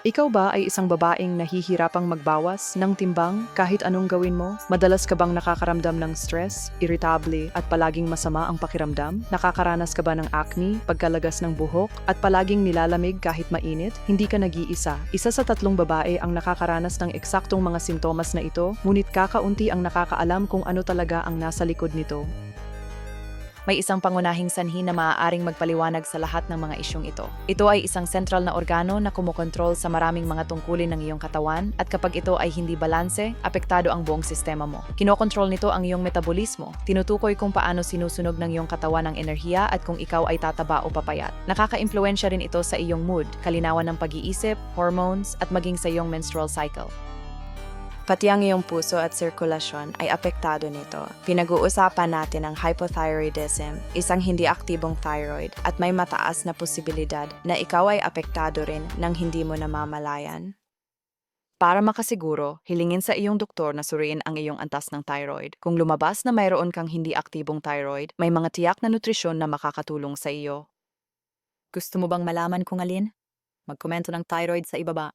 Ikaw ba ay isang babaeng nahihirapang magbawas ng timbang kahit anong gawin mo? Madalas ka bang nakakaramdam ng stress, irritable at palaging masama ang pakiramdam? Nakakaranas ka ba ng acne, pagkalagas ng buhok at palaging nilalamig kahit mainit? Hindi ka nag-iisa. Isa sa tatlong babae ang nakakaranas ng eksaktong mga simptomas na ito, ngunit kakaunti ang nakakaalam kung ano talaga ang nasa likod nito. May isang pangunahing sanhi na maaaring magpaliwanag sa lahat ng mga isyong ito. Ito ay isang sentral na organo na kumukontrol sa maraming mga tungkulin ng iyong katawan at kapag ito ay hindi balanse, apektado ang buong sistema mo. Kinokontrol nito ang iyong metabolismo, tinutukoy kung paano sinusunog ng iyong katawan ang enerhiya at kung ikaw ay tataba o papayat. Nakaka-impluensya rin ito sa iyong mood, kalinawan ng pag-iisip, hormones, at maging sa iyong menstrual cycle. Pati ang iyong puso at sirkulasyon ay apektado nito. Pinag-uusapan natin ang hypothyroidism, isang hindi aktibong thyroid, at may mataas na posibilidad na ikaw ay apektado rin ng hindi mo namamalayan. Para makasiguro, hilingin sa iyong doktor na suriin ang iyong antas ng thyroid. Kung lumabas na mayroon kang hindi aktibong thyroid, may mga tiyak na nutrisyon na makakatulong sa iyo. Gusto mo bang malaman kung alin? Magkomento ng thyroid sa ibaba.